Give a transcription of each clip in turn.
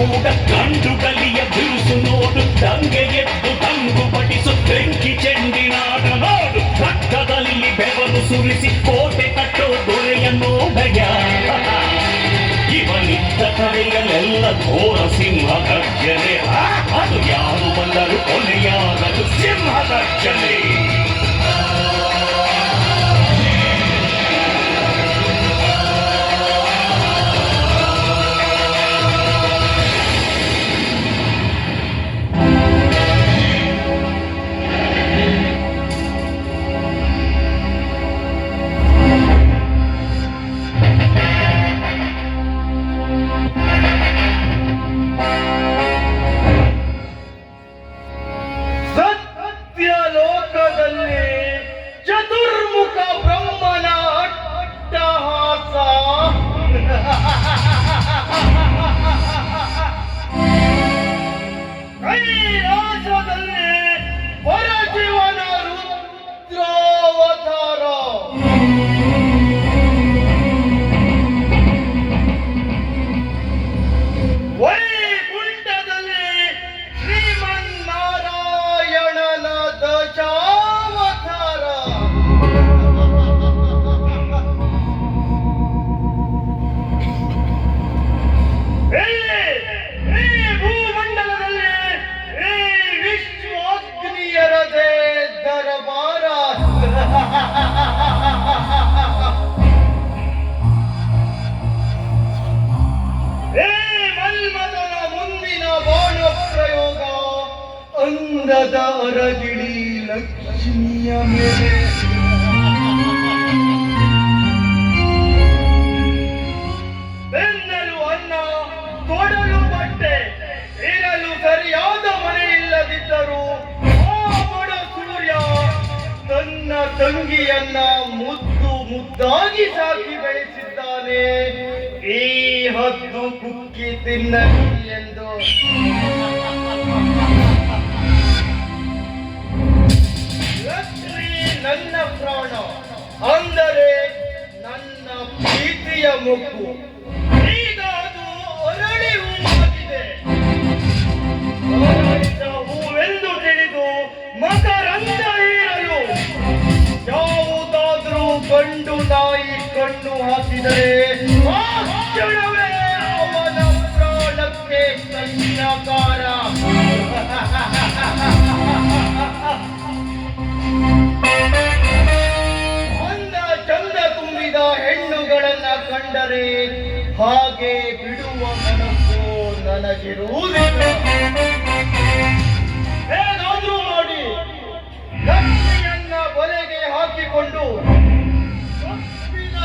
ಕೂಡ ಕಂಡು ಕಲಿಯ ಬಿರುಸು ನೋಡು ದಂಗೆ ಎದ್ದು ತಂಗು ಪಡಿಸು ಬೆಂಕಿ ಚೆಂಡಿನಾಡ ನಾಡು ರಕ್ತದಲ್ಲಿ ಬೆವರು ಸುರಿಸಿ ಕೋಟೆ ಕಟ್ಟೋ ದೊರೆಯ ನೋಡಯ ಇವನಿದ್ದ ಕಡೆಗಳೆಲ್ಲ ಘೋರ ಸಿಂಹ は い ಅಂದದ ಅರಗಿಡಿ ಲಕ್ಷ್ಮಿಯ ಮೇಲೆ. ಬೆನ್ನಲು ಅನ್ನ, ತೊಡಲು ಬಟ್ಟೆ, ಇರಲು ಸರಿಯಾದ ಮನೆ ಇಲ್ಲದಿದ್ದರೂ ಸೂರ್ಯ ತನ್ನ ತಂಗಿಯನ್ನ ಮುದ್ದು ಮುದ್ದಾಗಿ ಸಾಕಿ ಬೆಳೆಸಿದ್ದಾನೆ. ಈ ಹದ್ದು ಕುಕ್ಕಿ ತಿನ್ನಲಿ ಎಂದು. ನನ್ನ ಪ್ರಾಣ. ಅಂದರೆ ನನ್ನ ಪ್ರೀತಿಯ ಮುಕ್ಕು. ಈಗ ಅದು ಅರಳಿ ಹೂವಾಗಿದೆ. ಹೂವೆಂದು ತಿಳಿದು ಮಕರಂದ ಹೀರಲು ಯಾವುದಾದ್ರೂ ಗಂಡು ನಾಯಿ ಕಣ್ಣು ಹಾಕಿದರೆ ಆ ಹೆಣ್ಣುಗಳನ್ನ ಕಂಡರೆ ಹಾಗೆ ಬಿಡುವ ಮನಸ್ಸು ನನಗಿರುವುದಿಲ್ಲ. ಹೇಗಾದ್ರೂ ಮಾಡಿ ಲಕ್ಷ್ಮಿಯನ್ನ ಬಲೆಗೆ ಹಾಕಿಕೊಂಡು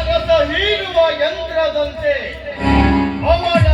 ರಸ ಹೀರುವ ಯಂತ್ರದಂತೆ ಅವಳ